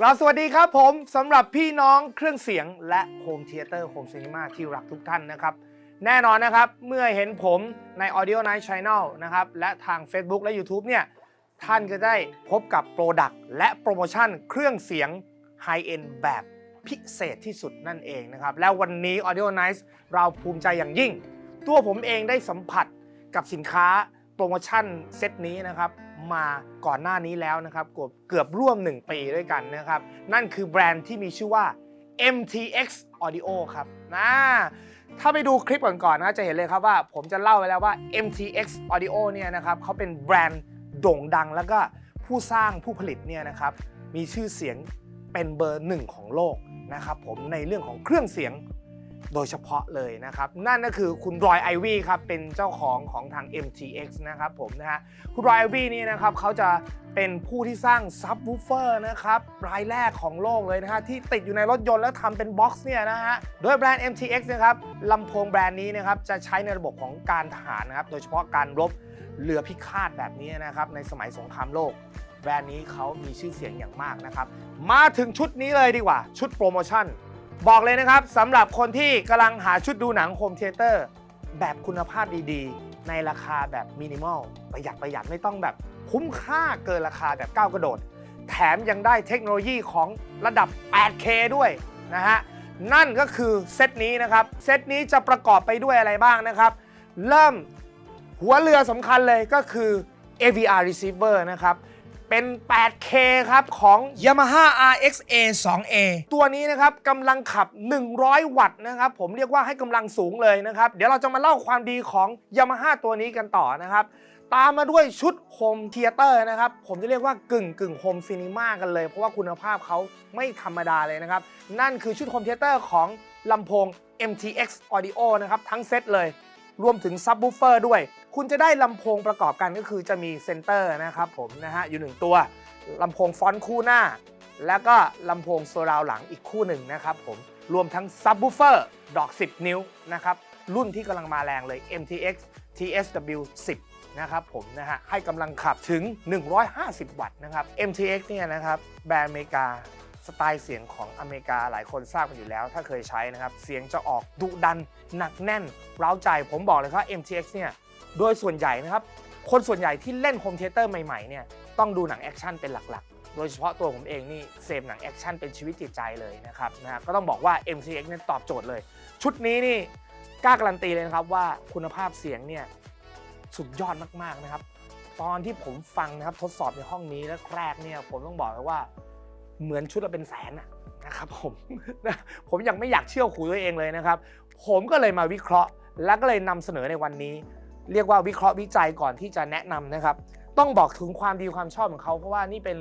กราบสวัสดีครับผมสำหรับพี่น้องเครื่องเสียงและโฮมเทเตอร์โฮมซีนีมาที่รักทุกท่านนะครับ แน่นอนนะครับ เมื่อเห็นผมใน Audio Night Channel นะครับ และทาง Facebook และ YouTube เนี่ย ท่านก็ได้พบกับโปรดักต์และโปรโมชั่นเครื่องเสียงไฮเอ็นแบบพิเศษที่สุดนั่นเองนะครับ แล้ววันนี้ Audio Night เราภูมิใจอย่างยิ่ง ตัวผมเองได้สัมผัสกับสินค้าโปรโมชั่นเซตนี้นะครับ มาก่อนหน้านี้แล้วนะครับเกือบเกือบร่วม 1 ปีด้วยกันนะครับ นั่นคือแบรนด์ที่มีชื่อว่า MTX Audio ครับนะถ้าไปดูคลิปก่อนๆนะจะเห็นเลยครับว่าผมจะเล่าไว้แล้วว่า MTX Audio เนี่ยนะครับเขาเป็นแบรนด์โด่งดังแล้วก็ผู้สร้างผู้ผลิตเนี่ยนะครับมีชื่อเสียงเป็นเบอร์หนึ่งของโลกนะครับผมในเรื่องของเครื่องเสียง โดยเฉพาะเลยนะครับ นั่นก็คือคุณรอยไอวี่ครับเป็นเจ้าของของทาง MTX นะครับผมนะฮะคุณรอยไอวี่นี่นะครับเขาจะเป็นผู้ที่สร้างซับวูฟเฟอร์นะครับรายแรกของโลกเลยนะฮะที่ติดอยู่ในรถยนต์แล้วทำเป็นบ็อกซ์เนี่ยนะฮะโดยแบรนด์ MTX นะครับลำโพงแบรนด์นี้นะครับจะใช้ในระบบของการทหารนะครับโดยเฉพาะการรบเรือพิฆาตแบบนี้นะครับในสมัยสงครามโลกแบรนด์นี้เขามีชื่อเสียงอย่างมากนะครับ มาถึงชุดนี้เลยดีกว่า ชุดโปรโมชั่น บอกเลยนะครับสำหรับคนที่กำลังหาชุดดูหนังโฮมเทเตอร์แบบคุณภาพดีๆ ในราคาแบบมินิมอลประหยัดประหยัดไม่ต้องแบบคุ้มค่าเกินราคาแบบก้าวกระโดด แถมยังได้เทคโนโลยีของระดับ 8K ด้วยนะฮะนั่นก็คือเซตนี้นะครับ เซตนี้จะประกอบไปด้วยอะไรบ้างนะครับ เริ่มหัวเรือสำคัญเลยก็คือ AVR receiver นะครับ เป็น 8K ครับของ Yamaha RXA 2A ตัวนี้นะครับกำลังขับ 100 วัตต์นะครับ ผมเรียกว่าให้กำลังสูงเลยนะครับ เดี๋ยวเราจะมาเล่าความดีของ Yamaha ตัวนี้กันต่อนะครับ ตามมาด้วยชุดโฮมเทเตอร์นะครับ ผมจะเรียกว่ากึ่งกึ่งโฮมซีนีมากันเลย เพราะว่าคุณภาพเขาไม่ธรรมดาเลยนะครับ นั่นคือชุดโฮมเทเตอร์ของลำโพง MTX Audio นะครับ ทั้งเซตเลย รวมถึงซับ w ูเฟอร์ด้วย คุณจะได้ลำโพงประกอบกันก็คือจะมีเซนเตอร์นะครับผมนะฮะอยู่หนึ่งตัวลำโพงฟอนต์คู่หน้า แล้วก็ลำโพงโซราวหลังอีกคู่หนึ่งนะครับผมรวมทั้งซับ w ูเฟอร์ดอก 10 นิ้วนะครับรุ่นที่กำลังมาแรงเลย MTX TSW 10 นะครับผมนะฮะให้กำลังขับถึง 150 วัตต์นะครับ MTX เนี่ยนะครับแบรนด์อเมริกา สไตล์เสียงของอเมริกาหลายคนทราบกันอยู่แล้ว ถ้าเคยใช้นะครับ เสียงจะออกดุดัน หนักแน่น เร้าใจผมบอกเลยครับ MTX เนี่ยโดยส่วนใหญ่นะครับ คนส่วนใหญ่ที่เล่นโฮมเทเตอร์ใหม่ๆเนี่ยต้องดูหนังแอคชั่นเป็นหลักๆ โดยเฉพาะตัวผมเองนี่เสพหนังแอคชั่นเป็นชีวิตจิตใจเลยนะครับนะก็ต้องบอกว่า MTX เนี่ยตอบโจทย์เลย ชุดนี้นี่กล้าการันตีเลยนะครับว่าคุณภาพเสียงเนี่ยสุดยอดมากๆนะครับ ตอนที่ผมฟังนะครับทดสอบในห้องนี้แล้วแรกเนี่ยผมต้องบอกเลยว่า เหมือนชุดละเป็นแสนนะครับผมผมยังไม่อยากเชื่อหูตัวเองเลยนะครับ ผมก็เลยมาวิเคราะห์ แล้วก็เลยนำเสนอในวันนี้ เรียกว่าวิเคราะห์วิจัยก่อนที่จะแนะนำนะครับ ต้องบอกถึงความดีความชอบของเขา เพราะว่านี่เป็น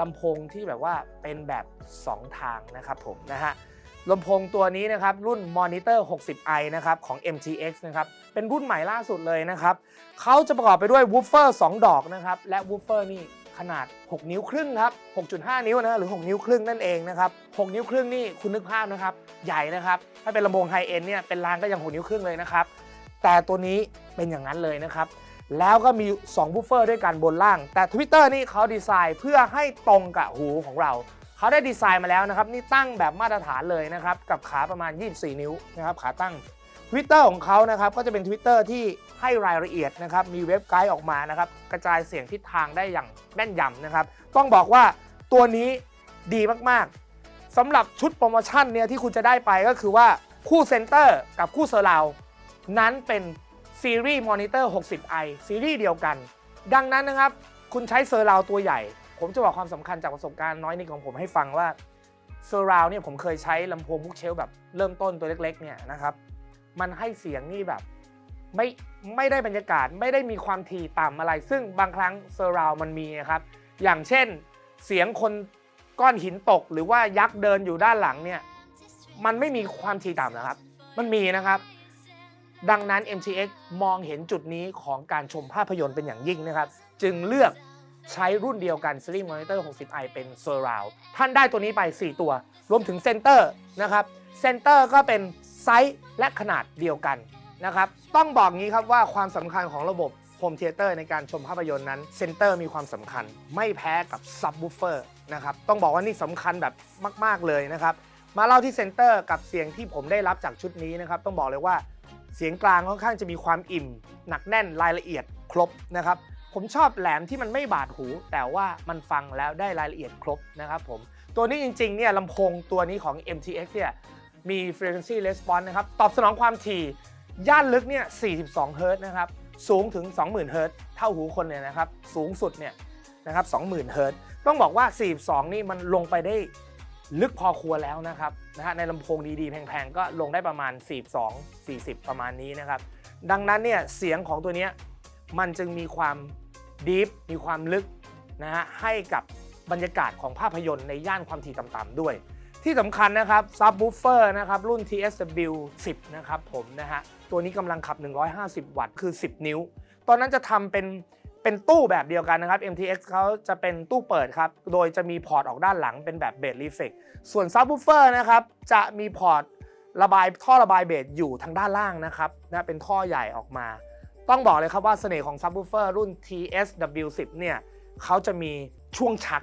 ลำโพงที่แบบว่าเป็นแบบ 2 ทางนะครับผมนะฮะลำโพงตัวนี้นะครับรุ่น Monitor 60i นะครับของ MTX นะครับเป็นรุ่นใหม่ล่าสุดเลยนะครับเขาจะประกอบไปด้วยวูฟเฟอร์2ดอกนะครับและวูฟเฟอร์นี่ ขนาด 6 นิ้วครึ่งครับ 6.5 นิ้วนะหรือ 6 นิ้วครึ่งนั่นเองนะครับ 6 นิ้วครึ่งนี่คุณนึกภาพนะครับ ใหญ่นะครับ ถ้าเป็นลำโพงไฮเอ็นเนี่ยเป็นรางก็ยัง 6 นิ้วครึ่งเลยนะครับ แต่ตัวนี้เป็นอย่างนั้นเลยนะครับ แล้วก็มี 2 บูฟเฟอร์ด้วยกันบนล่าง แต่ Twitter นี่เขาดีไซน์เพื่อให้ตรงกับหูของเรา เขาได้ดีไซน์มาแล้วนะครับ นี่ตั้งแบบมาตรฐานเลยนะครับ กับขาประมาณ 24 นิ้วนะครับ ขาตั้ง Twitter ของเขานะครับก็จะเป็น Twitter ที่ให้รายละเอียดนะครับมีเว็บไกด์ออกมานะครับกระจายเสียงทิศทางได้อย่างแม่นยำนะครับต้องบอกว่าตัวนี้ดีมากๆสำหรับชุดโปรโมชั่นเนี่ยที่คุณจะได้ไปก็คือว่าคู่เซนเตอร์กับคู่เซอร์ราวนั้นเป็นซีรีส์มอนิเตอร์ 60i ซีรีส์เดียวกัน ดังนั้นนะครับคุณใช้เซอร์ราวตัวใหญ่ ผมจะบอกความสำคัญจากประสบการณ์น้อยนิดของผมให้ฟังว่าเซอร์ราวเนี่ยผมเคยใช้ลำโพงบุกเชลแบบเริ่มต้นตัวเล็กๆเนี่ยนะครับ มันให้เสียงนี่แบบไม่ไม่ได้บรรยากาศไม่ได้มีความถี่ต่ำอะไร ซึ่งบางครั้งเซอร์ราวมันมีนะครับ อย่างเช่น เสียงคนก้อนหินตก หรือว่ายักษ์เดินอยู่ด้านหลังเนี่ยมันไม่มีความถี่ต่ำนะครับ มันมีนะครับ ดังนั้น MTX มองเห็นจุดนี้ของการชมภาพยนตร์เป็นอย่างยิ่งนะครับ จึงเลือกใช้รุ่นเดียวกัน Series Monitor 60i เป็น Surround ท่านได้ตัวนี้ไป 4 ตัว รวมถึงเซนเตอร์นะครับเซนเตอร์ก็เป็น ไซส์และขนาดเดียวกันนะครับ ต้องบอกงี้ครับว่าความสำคัญของระบบโฮมเทเตอร์ในการชมภาพยนตร์นั้นเซนเตอร์มีความสำคัญ ไม่แพ้กับซับ w ูเฟอร์นะครับ ต้องบอกว่านี่สำคัญแบบมาก ๆ เลยนะครับ มาเล่าที่เซนเตอร์กับเสียงที่ผมได้รับจากชุดนี้นะครับ ต้องบอกเลยว่าเสียงกลางค่อนข้างจะมีความอิ่ม หนักแน่นรายละเอียดครบนะครับ ผมชอบแหลมที่มันไม่บาดหู แต่ว่ามันฟังแล้วได้รายละเอียดครบนะครับผมตัวนี้จริงๆเนี่ยลำโพงตัวนี้ของ MTX เนี่ย มี frequency response นะครับ ตอบสนองความถี่ ย่านลึกเนี่ย 42 เฮิรต์นะครับ สูงถึง 20,000 เฮิรต์เท่าหูคนเลยนะครับ สูงสุดเนี่ยนะครับ 20,000 เฮิรต์ต้องบอกว่า 42 นี่มันลงไปได้ลึกพอควรแล้วนะครับนะฮะในลำโพงดีๆ แพงๆ ก็ลงได้ประมาณ 42 40 ประมาณนี้นะครับ ดังนั้นเนี่ยเสียงของตัวเนี้ยมันจึงมีความดีฟมีความลึกนะฮะให้กับบรรยากาศของภาพยนตร์ในย่านความถี่ต่ำๆด้วย ที่สำคัญนะครับซับ w ูเฟอร์นะครับรุ่น TSW 10 นะครับผมนะฮะตัวนี้กำลังขับ 150 วัตต์คือ 10 นิ้ว ตอนนั้นจะทำเป็นเป็นตู้แบบเดียวกันนะครับ MTX เขาจะเป็นตู้เปิดครับ โดยจะมีพอร์ตออกด้านหลังเป็นแบบเบสรีเฟกส่วนซับ w ูเฟอร์นะครับจะมีพอร์ตระบายท่อระบายเบสอยู่ทางด้านล่างนะครับนะเป็นท่อใหญ่ออกมา ต้องบอกเลยครับว่าเสน่ห์ของซับ w ูเฟอร์รุ่น TSW 10 เนี่ยเขาจะมีช่วงชัก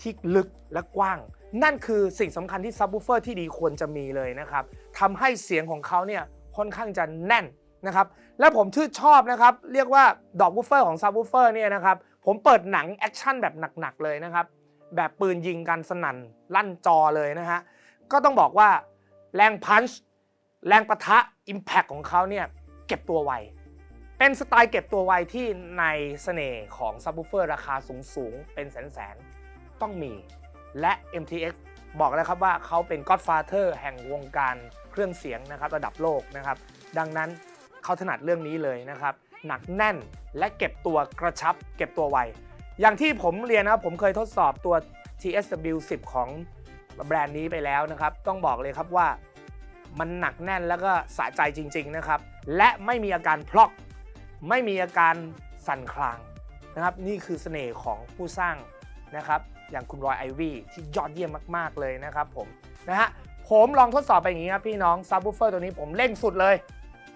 ที่ลึกและกว้าง นั่นคือสิ่งสำคัญที่ซับ w ูเฟอร์ที่ดีควรจะมีเลยนะครับทำให้เสียงของเขาเนี่ยค่อนข้างจะแน่นนะครับและผมชื่นชอบนะครับเรียกว่าดอกวูเฟอร์ของซับ w ูเฟอร์เนี่ยนะครับผมเปิดหนังแอคชั่นแบบหนักๆเลยนะครับแบบปืนยิงกันสนั่นลั่นจอเลยนะฮะก็ต้องบอกว่าแรงพันช์แรงปะทะ Impact ของเขาเนี่ยเก็บตัวไว เป็นสไตล์เก็บตัวไวที่ในเสน่ห์ของซับ w ูเฟอร์ราคาสูงๆ เป็นแสนๆ ต้องมี และ MTX บอกแล้วครับว่าเขาเป็น Godfather แห่งวงการเครื่องเสียงนะครับระดับโลกนะครับ ดังนั้นเขาถนัดเรื่องนี้เลยนะครับ หนักแน่นและเก็บตัวกระชับ เก็บตัวไว อย่างที่ผมเรียนนะครับผมเคยทดสอบตัว TSW 10 ของแบรนด์นี้ไปแล้วนะครับ ต้องบอกเลยครับว่ามันหนักแน่นแล้วก็สะใจจริง ๆนะครับ และไม่มีอาการพลอก ไม่มีอาการสั่นคลางนะครับ นี่คือเสน่ห์ของผู้สร้างนะครับ อย่างคุณรอยไอวี่ที่ยอดเยี่ยมมากๆเลยนะครับผมนะฮะผมลองทดสอบไปอย่างนี้ครับพี่น้องซับ w ูเฟอร์ตัวนี้ผมเร่งสุดเลย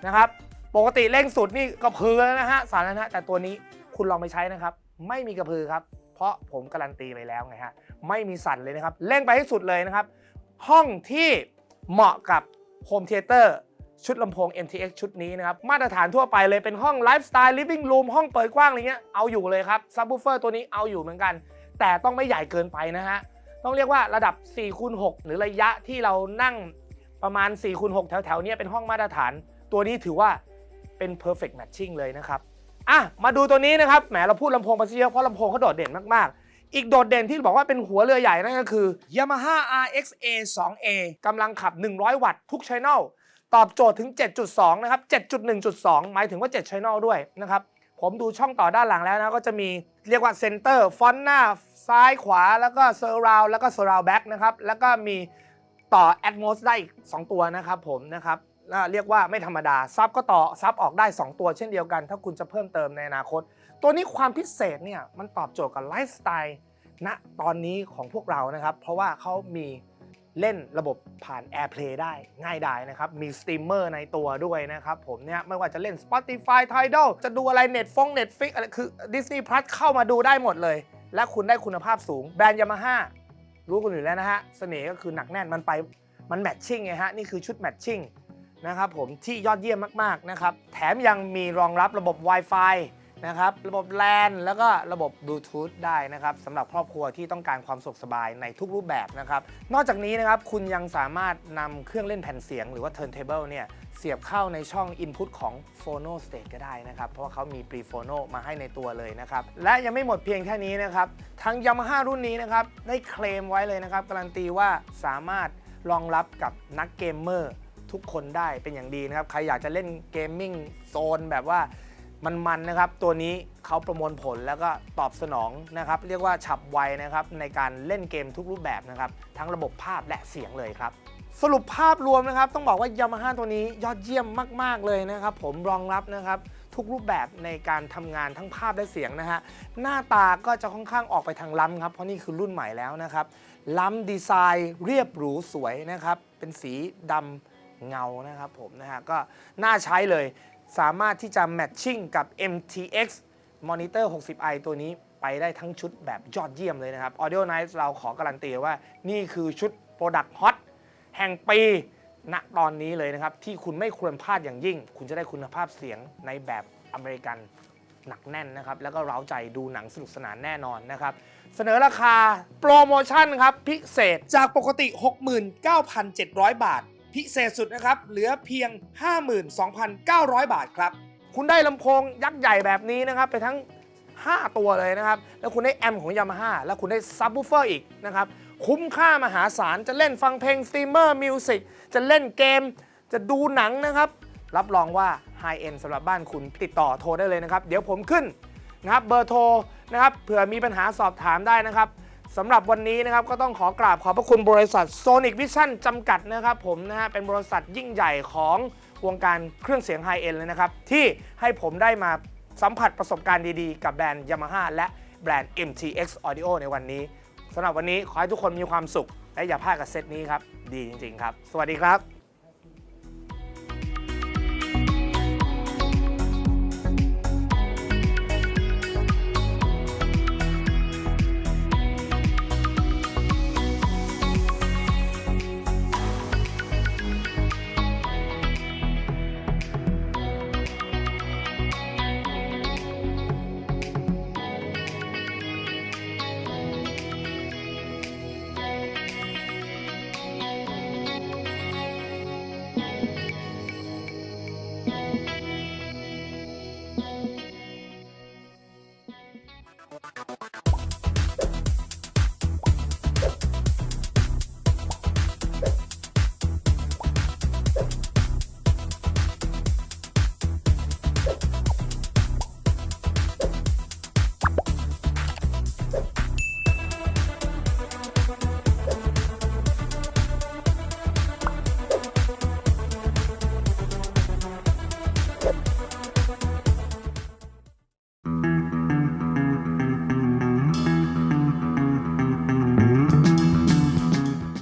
นะครับปกติเร่งสุดนี่กระพือแล้วนะฮะสารแล้วนะฮะแต่ตัวนี้คุณลองไปใช้นะครับ ไม่มีกระพือครับ เพราะผมการันตีไปแล้วไงฮะไม่มีสั่นเลยนะครับเร่งไปให้สุดเลยนะครับ ห้องที่เหมาะกับโฮมเทเตอร์ชุดลำโพง MTX ชุดนี้นะครับ มาตรฐานทั่วไปเลยเป็นห้องไลฟ์สไตล์ลิฟ i ิ g งรูมห้องเปิดกว้างอะไรเงี้ยเอาอยู่เลยครับซับ w ูเฟอร์ตัวนี้เอาอยู่เหมือนกัน แต่ต้องไม่ใหญ่เกินไปนะฮะ ต้องเรียกว่าระดับ4คูณ6หรือระยะที่เรานั่งประมาณ4คูณ6แถวๆเนี้ยเป็นห้องมาตรฐาน ตัวนี้ถือว่าเป็น perfect matching เลยนะครับ อะ มาดูตัวนี้นะครับ แหม เราพูดลำโพงไปซะเยอะเพราะลำโพงเขาโดดเด่นมาก ๆ อีกโดดเด่นที่บอกว่าเป็นหัวเรือใหญ่นั่นก็คือ Yamaha RXA 2A กำลังขับ 100 วัตต์ทุก Channel ตอบโจทย์ถึง 7.2 นะครับ 7.1.2 หมายถึงว่า 7 Channel ด้วยนะครับ ผมดูช่องต่อด้านหลังแล้วนะ ก็จะมีเรียกว่าเซนเตอร์ฟอนต์หน้า ซ้ายขวาแล้วก็เซอร์ราวแล้วก็เซอร์ราวแบ็กนะครับแล้วก็มีต่อ Atmos ได้อีก2ตัวนะครับผมนะครับเรียกว่าไม่ธรรมดาซับก็ต่อซับออกได้ 2 ตัวเช่นเดียวกัน ถ้าคุณจะเพิ่มเติมในอนาคต ตัวนี้ความพิเศษเนี่ยมันตอบโจทย์กับไลฟ์สไตล์ณตอนนี้ของพวกเรานะครับ เพราะว่าเขามีเล่นระบบผ่าน AirPlay ได้ง่ายดายนะครับ มีสตรีมเมอร์ในตัวด้วยนะครับผมเนี่ยไม่ว่าจะเล่น Spotify Tidal จะดูอะไร Netflix Netflix อะไรคือ Disney Plus เข้ามาดูได้หมดเลย และคุณได้คุณภาพสูง แบรนด์ยามาฮ่ารู้กันอยู่แล้วนะฮะเสน่ห์ก็คือหนักแน่นมันไปมันแมทชิ่งไงฮะนี่คือชุดแมทชิ่งนะครับผมที่ยอดเยี่ยมมากๆนะครับแถมยังมีรองรับระบบ Wi-Fi นะครับ ระบบ LAN แล้วก็ระบบ Bluetooth ได้นะครับสำหรับครอบครัวที่ต้องการความสะดวกสบายในทุกรูปแบบนะครับ นอกจากนี้นะครับคุณยังสามารถนำเครื่องเล่นแผ่นเสียงหรือว่า turntable เนี่ยเสียบเข้าในช่อง Input ของ Phono Stage ก็ได้นะครับ เพราะว่าเขามี Pre Phono มาให้ในตัวเลยนะครับ และยังไม่หมดเพียงแค่นี้นะครับทั้ง Yamaha รุ่นนี้นะครับได้เคลมไว้เลยนะครับ การันตีว่าสามารถรองรับกับนักเกมเมอร์ทุกคนได้เป็นอย่างดีนะครับ ใครอยากจะเล่นเกมมิ่งโซนแบบว่า มันๆนนะครับ ตัวนี้เขาประมวลผลแล้วก็ตอบสนองนะครับ เรียกว่าฉับไวนะครับในการเล่นเกมทุกรูปแบบนะครับ ทั้งระบบภาพและเสียงเลยครับ สรุปภาพรวมนะครับ ต้องบอกว่า Yamaha ตัวนี้ยอดเยี่ยมมาก ๆ เลยนะครับ ผมรองรับนะครับทุกรูปแบบในการทำงานทั้งภาพและเสียงนะฮะ หน้าตาก็จะค่อนข้างออกไปทางล้ำครับ เพราะนี่คือรุ่นใหม่แล้วนะครับ ล้ำดีไซน์เรียบหรูสวยนะครับ เป็นสีดำเงานะครับผมนะฮะ ก็น่าใช้เลย สามารถที่จะแมทชิ่งกับ MTX Monitor 60i ตัวนี้ไปได้ทั้งชุดแบบยอดเยี่ยมเลยนะครับ Audio Night เราขอการันตีว่านี่คือชุด Product Hot แห่งปีณตอนนี้เลยนะครับ ที่คุณไม่ควรพลาดอย่างยิ่ง คุณจะได้คุณภาพเสียงในแบบอเมริกันหนักแน่นนะครับ แล้วก็เร้าใจดูหนังสนุกสนานแน่นอนนะครับ เสนอราคาโปรโมชั่นครับ พิเศษจากปกติ 69,700 บาท พิเศษสุดนะครับ เหลือเพียง 52,900 บาทครับ คุณได้ลำโพงยักษ์ใหญ่แบบนี้นะครับ ไปทั้ง 5 ตัวเลยนะครับ แล้วคุณได้แอมของ Yamaha แล้วคุณได้ซับ w ูเฟอร์อีกนะครับ คุ้มค่ามหาศาล จะเล่นฟังเพลงสตรีมเมอร์มิวสิกจะเล่นเกม จะดูหนังนะครับ รับรองว่าไฮเอ็นสำหรับบ้านคุณติดต่อโทรได้เลยนะครับ เดี๋ยวผมขึ้นนะครับเบอร์โทรนะครับเผื่อมีปัญหาสอบถามได้นะครับ สำหรับวันนี้นะครับก็ต้องขอกราบขอบพระคุณบริษัท Sonic Vision จำกัดนะครับผมนะฮะเป็นบริษัทยิ่งใหญ่ของวงการเครื่องเสียงไฮเอ็นเลยนะครับ ที่ให้ผมได้มาสัมผัสประสบการณ์ดีๆ กับแบรนด์ Yamaha และแบรนด์ MTX Audio ในวันนี้สำหรับวันนี้ขอให้ทุกคนมีความสุข และอย่าพลาดกับเซตนี้ครับ ดีจริง ๆ ครับ สวัสดีครับ